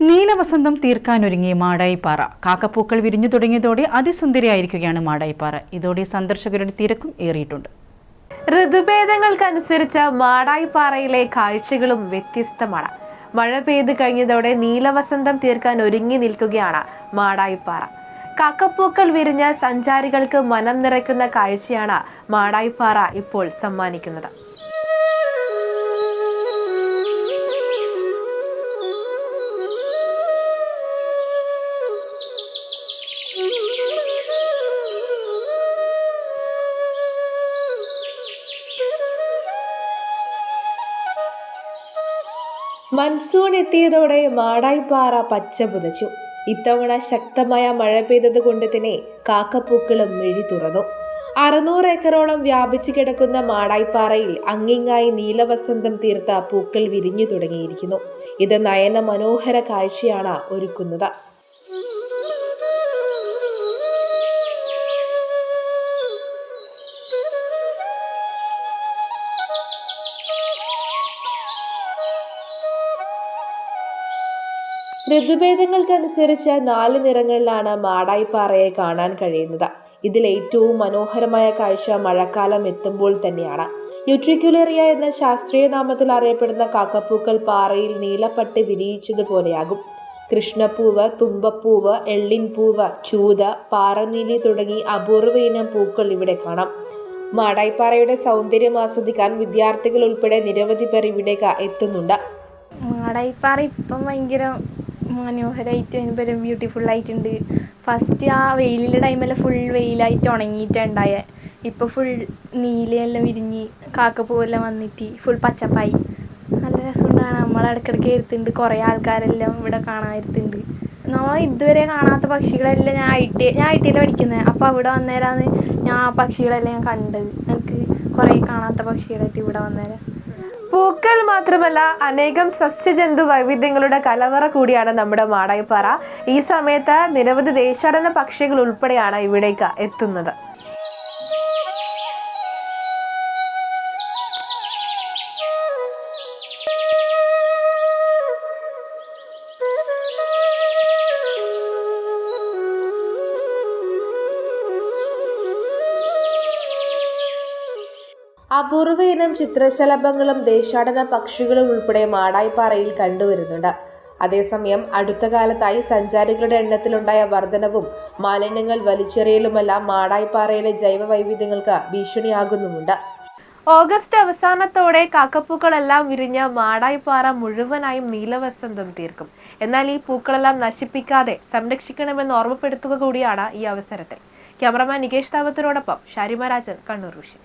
നീലവസന്തം തീർക്കാനൊരുങ്ങി മാടായിപ്പാറ. കാക്കപ്പൂക്കൾ വിരിഞ്ഞു തുടങ്ങിയതോടെ അതിസുന്ദരിയായിരിക്കുകയാണ് മാടായിപ്പാറ. ഇതോടെ സന്ദർശകരുടെ തിരക്കും ഏറിയിട്ടുണ്ട്. ഋതുഭേദങ്ങൾക്കനുസരിച്ച് മാടായിപ്പാറയിലെ കാഴ്ചകളും വ്യത്യസ്തമാണ്. മഴ പെയ്ത് കഴിഞ്ഞതോടെ നീലവസന്തം തീർക്കാൻ ഒരുങ്ങി നിൽക്കുകയാണ് മാടായിപ്പാറ. കാക്കപ്പൂക്കൾ വിരിഞ്ഞ സഞ്ചാരികൾക്ക് മനം നിറയ്ക്കുന്ന കാഴ്ചയാണ് മാടായിപ്പാറ ഇപ്പോൾ സമ്മാനിക്കുന്നത്. മൺസൂൺ എത്തിയതോടെ മാടായിപ്പാറ പച്ച പുതച്ചു. ഇത്തവണ ശക്തമായ മഴ പെയ്തത് കൊണ്ട് തന്നെ കാക്കപ്പൂക്കളും മിഴി തുറന്നു. അറുന്നൂറ് ഏക്കറോളം വ്യാപിച്ചു കിടക്കുന്ന മാടായിപ്പാറയിൽ അങ്ങിങ്ങായി നീലവസന്തം തീർത്ത പൂക്കൾ വിരിഞ്ഞു തുടങ്ങിയിരിക്കുന്നു. ഇത് നയന മനോഹര കാഴ്ചയാണ് ഒരുക്കുന്നത്. ഋതുഭേദങ്ങൾക്കനുസരിച്ച് നാല് നിറങ്ങളിലാണ് മാടായിപ്പാറയെ കാണാൻ കഴിയുന്നത്. ഇതിൽ ഏറ്റവും മനോഹരമായ കാഴ്ച മഴക്കാലം എത്തുമ്പോൾ തന്നെയാണ്. യുട്രിക്കുലേറിയ എന്ന ശാസ്ത്രീയ നാമത്തിൽ അറിയപ്പെടുന്ന കാക്കപ്പൂക്കൾ പാറയിൽ നീലപ്പട്ട് വിരിയിച്ചതുപോലെയാകും. കൃഷ്ണപ്പൂവ് തുമ്പപ്പൂവ് എള്ളിൻപൂവ് ചൂത പാറനീലി തുടങ്ങി അപൂർവ ഇനം പൂക്കൾ ഇവിടെ കാണാം. മാടായിപ്പാറയുടെ സൗന്ദര്യം ആസ്വദിക്കാൻ വിദ്യാർത്ഥികൾ ഉൾപ്പെടെ നിരവധി പേർ ഇവിടേക്ക് എത്തുന്നുണ്ട്. മാടായിപ്പാറ ഇപ്പം ഭയങ്കര മനോഹരമായിട്ട് അതിന് ബ്യൂട്ടിഫുൾ ആയിട്ടുണ്ട്. ഫസ്റ്റ് ആ വെയിലിന്റെ ടൈമെല്ലാം ഫുൾ വെയിലായിട്ട് ഉണങ്ങിയിട്ടുണ്ടായ ഇപ്പോൾ ഫുൾ നീലയെല്ലാം വിരിഞ്ഞ് കാക്കപ്പൂവെല്ലാം വന്നിട്ട് ഫുൾ പച്ചപ്പായി. നല്ല രസമുണ്ടാണ്. നമ്മൾ ഇടയ്ക്കിടയ്ക്ക് വരുത്തുന്നുണ്ട്. കുറേ ആൾക്കാരെല്ലാം ഇവിടെ കാണാൻ നമ്മൾ ഇതുവരെ കാണാത്ത പക്ഷികളെല്ലാം ഞാൻ ഐ ടി ഞാൻ ഐ പഠിക്കുന്നത് അപ്പോൾ അവിടെ വന്നേരാന്ന് ഞാൻ ആ പക്ഷികളെല്ലാം ഞാൻ കണ്ടത്. എനിക്ക് കുറേ കാണാത്ത പക്ഷികളായിട്ട് ഇവിടെ വന്നേരം. പൂക്കൾ മാത്രമല്ല അനേകം സസ്യജന്തു വൈവിധ്യങ്ങളുടെ കലവറ കൂടിയാണ് നമ്മുടെ മാടായിപ്പാറ. ഈ സമയത്ത് നിരവധി ദേശാടന പക്ഷികൾ ഉൾപ്പെടെയാണ് ഇവിടേക്ക് എത്തുന്നത്. അപൂർവ ഇനം ചിത്രശലഭങ്ങളും ദേശാടന പക്ഷികളും ഉൾപ്പെടെ മാടായിപ്പാറയിൽ കണ്ടുവരുന്നുണ്ട്. അതേസമയം അടുത്ത കാലത്തായി സഞ്ചാരികളുടെ എണ്ണത്തിലുണ്ടായ വർധനവും മാലിന്യങ്ങൾ വലിച്ചെറിയലുമെല്ലാം മാടായിപ്പാറയിലെ ജൈവ വൈവിധ്യങ്ങൾക്ക് ഭീഷണിയാകുന്നുമുണ്ട്. ഓഗസ്റ്റ് അവസാനത്തോടെ കാക്കപ്പൂക്കളെല്ലാം വിരിഞ്ഞ മാടായിപ്പാറ മുഴുവനായും നീലവസന്തം തീർക്കും. എന്നാൽ ഈ പൂക്കളെല്ലാം നശിപ്പിക്കാതെ സംരക്ഷിക്കണമെന്ന് ഓർമ്മപ്പെടുത്തുക കൂടിയാണ് ഈ അവസരത്തിൽ. ക്യാമറമാൻ നികേഷ് താവത്തിനോടൊപ്പം ഷാരിമ രാജൻ കണ്ണൂർ വിഷയം